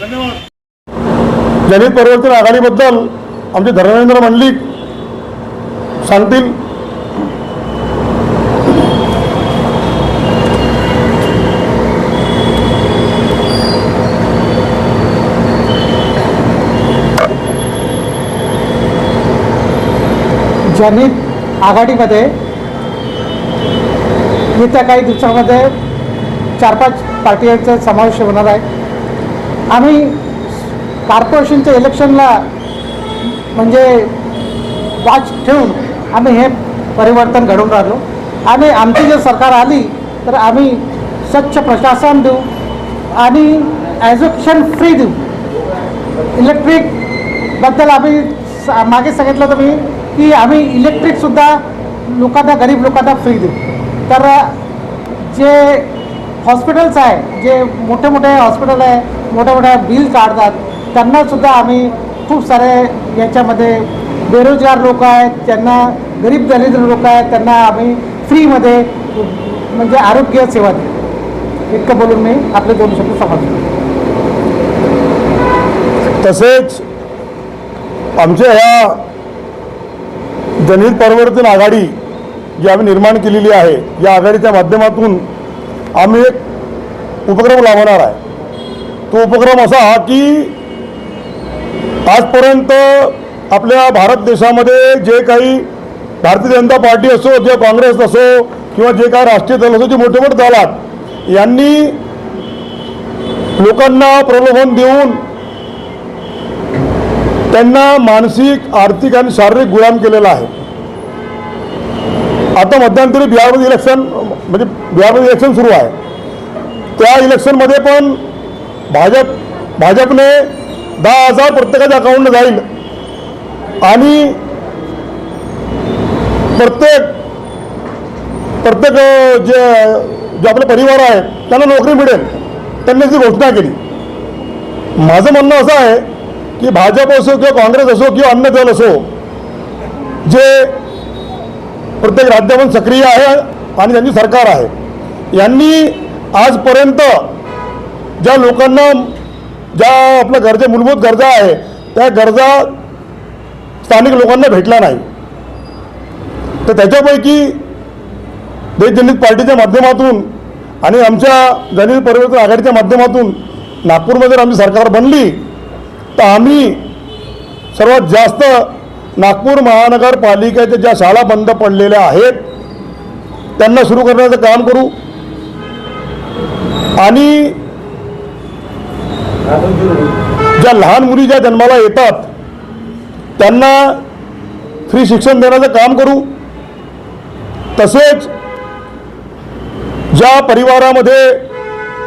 धन्यवाद. परिवर्तन आघाडीबद्दल आमचे धर्मेंद्र मंडलिक सांगतील. जनहित आघाडीमध्ये येत्या काही दिवसामध्ये चार पाच पार्टीचा समावेश होणार आहे. आम्ही कॉर्पोरेशनच्या इलेक्शनला म्हणजे वाच ठेवून आम्ही हे परिवर्तन घडवून राहिलो. आणि आमची जर सरकार आली तर आम्ही स्वच्छ प्रशासन देऊ आणि एज्युकेशन फ्री देऊ. इलेक्ट्रिकबद्दल आम्ही स- मागे सांगितलं होतं मी की आम्ही इलेक्ट्रिकसुद्धा लोकांना गरीब लोकांना फ्री देऊ. तर जे हॉस्पिटल्स आहे जे मोठे मोठे हॉस्पिटल आहे मोठ्या मोठ्या बिल काढतात त्यांनासुद्धा आम्ही खूप सारे याच्यामध्ये बेरोजगार लोक आहेत त्यांना गरीब दरिद्र लोक आहेत त्यांना आम्ही फ्रीमध्ये म्हणजे आरोग्य सेवा देऊ इतकं बोलून मी आपले दोन शब्द समजतो तसेच आमच्या ह्या जनहित परिवर्तन आघाडी जी आम्ही निर्माण केलेली आहे या आघाडीच्या माध्यमातून आम्ही एक उपक्रम लावणार आहे. तो उपक्रम असा हा की आजपर्यंत आपल्या भारत देशामध्ये जे काही भारतीय जनता पार्टी असो किंवा काँग्रेस असो किंवा जे काही राष्ट्रीय दल असो जे मोठे मोठे दल आहेत यांनी लोकांना प्रलोभन देऊन त्यांना मानसिक आर्थिक आणि शारीरिक गुलाम केलेला आहे. आता मध्यंतरी बिहारमध्ये इलेक्शन म्हणजे बिहारमध्ये इलेक्शन सुरू आहे. त्या इलेक्शनमध्ये पण भाजप भाजपने दहा हजार प्रत्येकाच्या अकाउंटला जाईल. आणि प्रत्येक प्रत्येक जे जे आपले परिवार आहे त्यांना नोकरी मिळेल. त्यांनी ती घोषणा केली. माझं म्हणणं असं आहे की भाजप असो किंवा काँग्रेस असो किंवा अन्य दल असो जे प्रत्येक राज्यामध्ये सक्रिय आहे आणि त्यांची सरकार आहे. यांनी आजपर्यंत ज्या लोकांना ज्या आपल्या गरजा मूलभूत गरजा आहे त्या गरजा स्थानिक लोकांना भेटल्या नाही. तर त्याच्यापैकी देश जनहित पार्टीच्या माध्यमातून आणि आमच्या जनहित परिवर्तन आघाडीच्या माध्यमातून नागपूरमध्ये जर आमची सरकार बनली तर आम्ही सर्वात जास्त नागपूर महानगरपालिकेच्या ज्या शाळा बंद पडलेल्या आहेत त्यांना सुरू करण्याचं काम करू. आणि ज्या लहान मुली ज्या जन्माला येतात त्यांना फ्री शिक्षण देण्याचं काम करू. तसेच ज्या परिवारामध्ये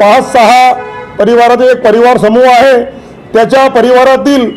पाच सहा परिवाराचा एक परिवार समूह आहे त्याच्या परिवारातील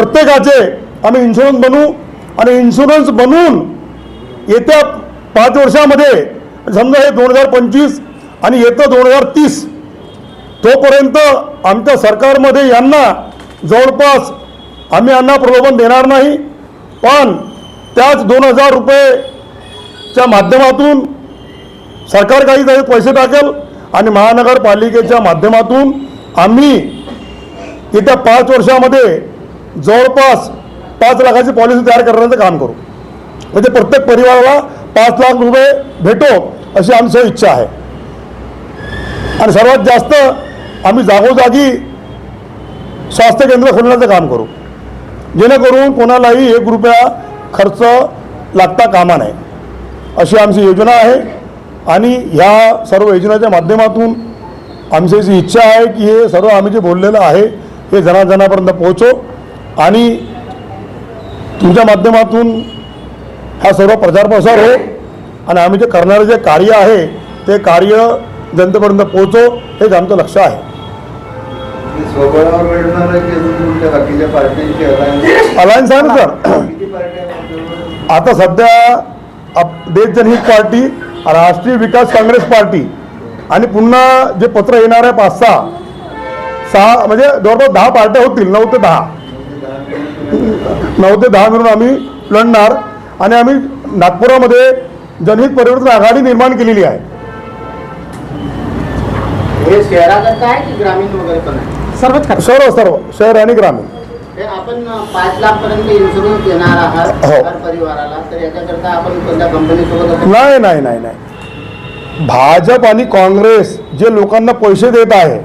प्रत्येकाचे आम्ही इन्शुरन्स बनवू आणि इन्शुरन्स बनवून येत्या पाच वर्षामध्ये समजा हे दोन हजार पंचवीस आणि येतं दोन हजार तीस तोपर्यंत आमच्या सरकारमध्ये यांना जवळपास आम्ही यांना प्रलोभन देणार नाही. पण त्याच दोन हजार रुपयेच्या माध्यमातून सरकार काही काही पैसे टाकेल आणि महानगरपालिकेच्या माध्यमातून आम्ही येत्या पाच वर्षामध्ये जवळपास पाच लाखाची पॉलिसी तयार करण्याचं काम करू. म्हणजे प्रत्येक परिवाराला पाच लाख रुपये भेटो अशी आमची इच्छा आहे. आणि सर्वात जास्त आम्ही जागोजागी स्वास्थ्य केंद्र खोलण्याचं काम करू. जेणेकरून कोणालाही एक रुपया खर्च लागता कामा नये. अशी आमची योजना आहे. आणि ह्या सर्व योजनेच्या माध्यमातून आमची अशी इच्छा आहे की हे सर्व आम्ही जे बोललेलं आहे हे जनाजनापर्यंत पोहोचो. आणि तुमच्या माध्यमातून हा सर्व प्रचार प्रसार हो आणि आम्ही जे करणारं जे कार्य आहे ते कार्य जनतेपर्यंत पोहोचो हेच आमचं लक्ष आहे. अलायन्स आहे ना सर? आता सध्या देश जनहित पार्टी राष्ट्रीय विकास काँग्रेस पार्टी आणि पुन्हा जे पत्र येणार आहे पाच सहा सहा म्हणजे जवळपास दहा पार्ट्या होतील नऊ ते दहा. नऊ ते दहा मिळून आम्ही लढणार आणि आम्ही नागपुरामध्ये जनहित परिवर्तन आघाडी निर्माण केलेली आहे. हे शहराकरता आहे की ग्रामीण वगैरे पण आहे? सर्वच सर्व सर्व शहर आणि ग्रामीण. हे आपण पाच लाख पर्यंत इन्शुरन्स देणार आहात हो. हर परिवाराला तर याच्याकरता आपण कोणत्या कंपनीसोबत असं नाही नाही नाही नाही. भाजप आणि काँग्रेस जे लोकांना पैसे देत आहे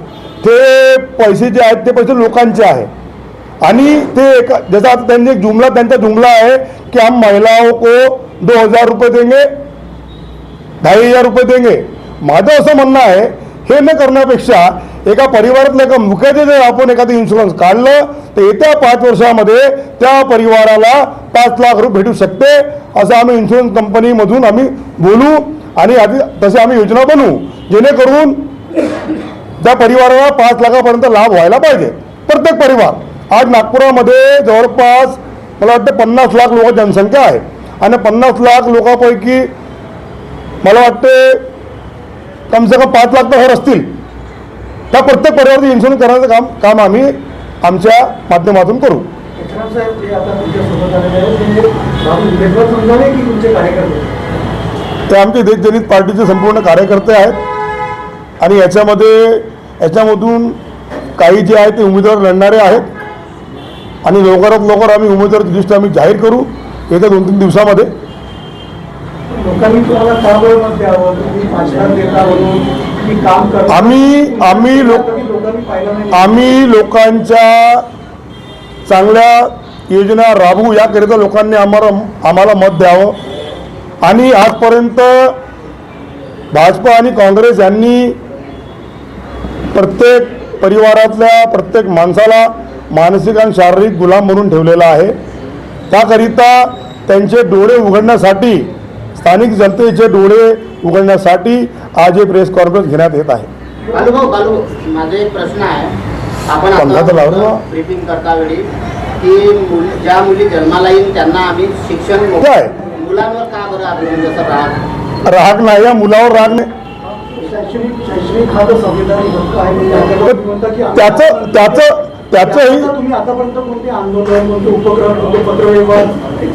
ते पैसे जे आहेत ते पैसे लोकांचे आहे आणि ते एका जैसा आता त्यांनी एक जुमला त्यांचा जुमला है कि हम महिलाओं को दो हजार रुपये देंगे ढाई हजार रुपये देंगे. माझं असं म्हणणं आहे हे न करण्यापेक्षा एका परिवारातल्या एका मुख्याचे जर आपण एखादं इन्शुरन्स काढलं तर येत्या पाच वर्षामध्ये त्या परिवाराला पाच लाख रुपये भेटू शकते असं आम्ही इन्शुरन्स कंपनीमधून आम्ही बोलू आणि आधी तसे आम्ही योजना बनवू जेणेकरून त्या परिवाराला पाच लाखापर्यंत लाभ व्हायला पाहिजे. प्रत्येक परिवार. आज नागपुरामध्ये जवळपास मला वाटतं पन्नास लाख लोक जनसंख्या आहे. आणि पन्नास लाख लोकांपैकी मला वाटते कम से कम पाच लाख तर घर असतील त्या प्रत्येक परिवाराचं इन्शुरन्स करण्याचं काम काम आम्ही आमच्या माध्यमातून करू. ते आमचे देशजनित पार्टीचे संपूर्ण कार्यकर्ते आहेत. आणि याच्यामध्ये याच्यामधून काही जे आहेत ते उमेदवार लढणारे आहेत. आणि लवकरात लवकर आम्ही उमेदवाराची लिस्ट आम्ही जाहीर करू येत्या दोन तीन दिवसामध्ये. आम्ही आम्ही लोक आम्ही लोकांच्या चांगल्या योजना राबवू याकरिता लोकांनी आम्हाला आम्हाला मत द्यावं. आणि आजपर्यंत भाजप आणि काँग्रेस यांनी प्रत्येक परिवारातल्या प्रत्येक माणसाला मानसिक आणि शारीरिक गुलाम म्हणून ठेवलेला आहे. त्याकरिता त्यांचे डोळे उघडण्यासाठी स्थानिक जनतेचे डोळे उघडण्यासाठी आज हे प्रेस कॉन्फरन्स घेण्यात येत आहे. माझा एक प्रश्न आहे. आपण. ब्रीफिंग करता वेळी की ज्या मुली जन्माला येईल त्यांना आम्ही शिक्षण? मुलांवर का बरं आपण जसं राहत नाही या मुलावर राग नाही. शैक्षणिक शैक्षणिक हा जो संविधानिक हक्क आहे. त्याचं त्याचं त्याचंही आता तुम्ही आतापर्यंत कोणते आंदोलन कोणते उपक्रम कोणते पत्रव्यवहार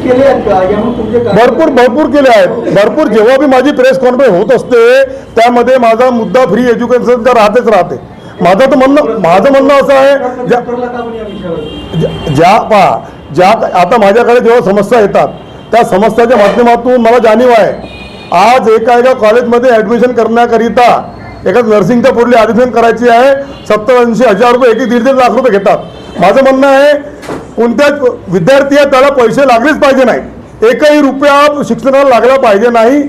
केले आहेत का? यामुळे तुमचे काय- भरपूर भरपूर केले आहेत. भरपूर जेव्हा बी माझी प्रेस कॉन्फरन्स होत असते त्यामध्ये माझा मुद्दा फ्री एज्युकेशनचा राहतेच राहते. माझं तर म्हणणं माझं म्हणणं असं आहे ज्या पहा ज्या आता माझ्याकडे जेव्हा समस्या येतात त्या समस्याच्या माध्यमातून मला जाणीव आहे. आज एका एका कॉलेजमध्ये ॲडमिशन करण्याकरिता एका नर्सिंगच्या पुढली ॲडमिशन करायची आहे. सत्तर ऐंशी हजार रुपये एक दीड दीड लाख रुपये घेतात. माझं म्हणणं आहे कोणत्याच विद्यार्थी आहे त्याला पैसे लागलेच पाहिजे नाही एकही रुपया शिक्षणाला लागला पाहिजे नाही.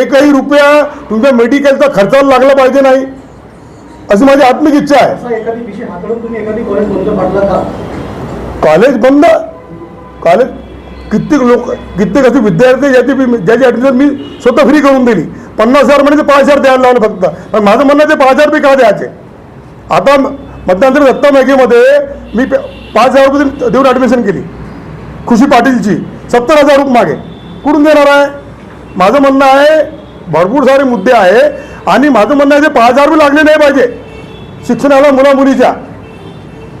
एकही रुपया तुमच्या मेडिकलचा खर्चाला लागला पाहिजे नाही. अशी माझी आत्मिक इच्छा आहे. कॉलेज बंद. कॉलेज कित्येक लोक कित्येक असे विद्यार्थी ज्याची ज्याची ॲडमिशन मी स्वतः फ्री करून दिली. पन्नास हजार म्हणजे पाच हजार द्यायला लावले फक्त. पण माझं म्हणणं आहे ते पाच हजार रुपये का द्यायचे? आता मध्यंतरी दत्ता बँकेमध्ये मी पाच हजार रुपये देऊन- ॲडमिशन केली. खुशी पाटीलची. सत्तर हजार रुपये मागे. कुठून देणार आहे? माझं म्हणणं आहे भरपूर सारे मुद्दे आहे आणि माझं म्हणणं आहे ते पाच हजार रुपये लागले नाही पाहिजे. शिक्षणाला मुलामुलीच्या.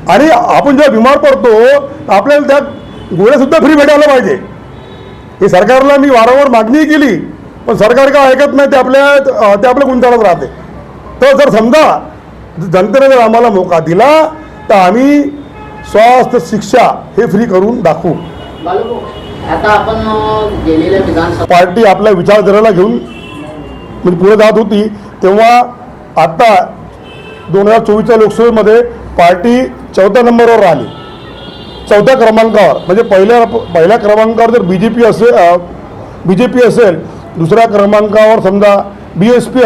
आणि आपण जेव्हा बिमार पडतो आपल्याला त्या गोळ्यासुद्धा फ्री भेटायला पाहिजे. हे सरकारला मी वारंवार मागणी केली. पण सरकार का ऐकत नाही ते आपल्या ते आपल्या गुंताळत राहते. तर जर समजा जनतेने जर आम्हाला मोका दिला तर आम्ही स्वास्थ्य शिक्षा हे फ्री करून दाखवू. आता आपण पार्टी आपल्या विचारधारेला घेऊन म्हणजे पुढे जात होती तेव्हा आत्ता दोन हजार चोवीसच्या लोकसभेमध्ये पार्टी चौथ्या नंबरवर राहिली. चौथ्या क्रमांकावर म्हणजे पहिल्या पहिल्या क्रमांकावर जर बी जे पी असेल बी जे पी असेल दुसऱ्या क्रमांकावर समजा बी एस पी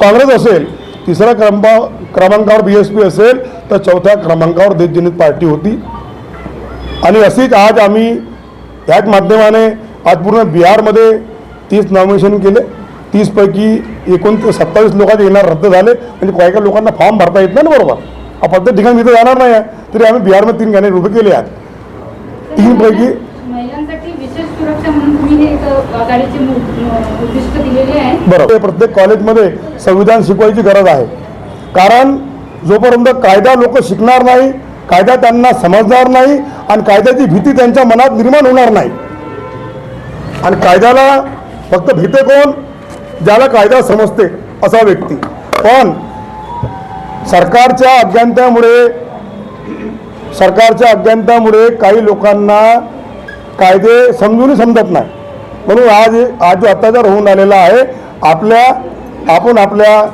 काँग्रेस असेल तिसऱ्या क्रमां क्रमांकावर बी एस पी असेल तर चौथ्या क्रमांकावर देशजनित पार्टी होती. आणि अशीच आज आम्ही याच माध्यमाने आज पूर्ण बिहारमध्ये तीस नॉमिनेशन केले. तीसपैकी एकोण सत्तावीस लोकांचे येणार रद्द झाले. म्हणजे काही काही लोकांना फॉर्म भरता येत नाही ना बरोबर. हा प्रत्येक ठिकाणी इथं जाणार नाही आहे. तरी आम्ही बिहारमध्ये तीन गाणे उभे केले आहेत. तीनपैकी महिलांसाठी विशेष सुरक्षा म्हणून तुम्ही हे उद्दिष्ट दिलेले आहे. बरोबर. प्रत्येक कॉलेजमध्ये संविधान शिकवायची गरज आहे. कारण जोपर्यंत कायदा लोक शिकणार नाही कायदा त्यांना समजणार नाही आणि कायद्याची भीती त्यांच्या मनात निर्माण होणार नाही. आणि कायद्याला फक्त भीते कोण? ज्याला कायदा समजते असा व्यक्ती. पण सरकारच्या अज्ञानतामुळे सरकारच्या अज्ञानतामुळे काही लोकांना कायदे समजूनही समजत नाही. म्हणून आज आज जो अत्याचार होऊन आलेला आहे आपल्या आपण आपल्या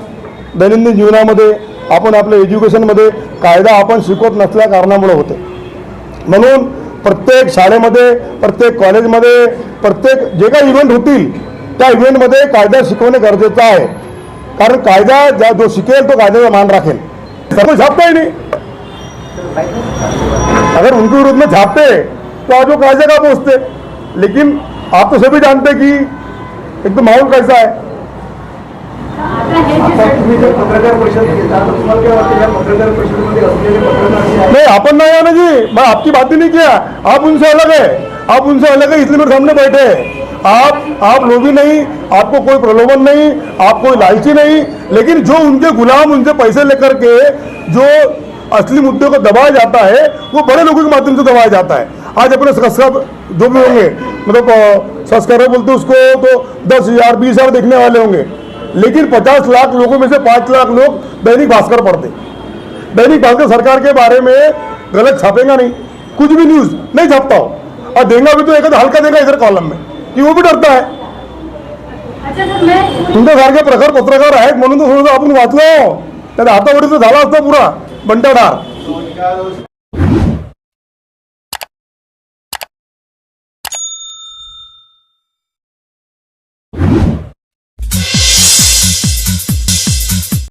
दैनंदिन जीवनामध्ये आपण आपल्या एज्युकेशनमध्ये कायदा आपण शिकवत नसल्या कारणामुळे होते म्हणून प्रत्येक शाळेमध्ये प्रत्येक कॉलेजमध्ये प्रत्येक जे काही इव्हेंट होतील त्या इव्हेंटमध्ये कायदा शिकवणे गरजेचं आहे. कारण कायदा ज्या जो शिकेल तो कायद्याचा मान राखेल. सर्व छापता ही अगर उनके विरुद्ध में तो आज वो कायदे का पहुँचते? लेकिन आप तो सभी जानते कि एक तो माहौल कैसा है। नहीं अपन नहीं है ना जी। मैं आपकी बात ही नहीं किया। आप उनसे अलग है। आप उनसे अलग है इसलिए मेरे सामने बैठे हैं। आप आप लोभी नहीं, आपको कोई प्रलोभन नहीं, आप कोई लालची नहीं। लेकिन जो उनके गुलाम, उनसे पैसे लेकर के जो असली मुद्दे को दबाया जाता है, वो बड़े लोगों के माध्यम से दबाया जाता है। आज अपने सब्सक्राइब जो भी होंगे। मतलब सब्सक्राइबर बोलते उसको तो दस हज़ार बीस हज़ार देखने वाले होंगे। लेकिन पचास लाख लोगों में से पाँच लाख लोग दैनिक भास्कर पढ़ते दैनिक भास्कर सरकार के बारे में गलत छापेगा नहीं। कुछ भी न्यूज़ नहीं छापता हो। और देगा भी तो एक हल्का देगा इधर कॉलम में कि वो भी डरता है। अच्छा तुमच्यासारखे प्रखर पत्रकार आहेत म्हणून तर थोडंसं आपण वाचलो त्यात हातावडीचं झाला असतं पुरा बंटाढार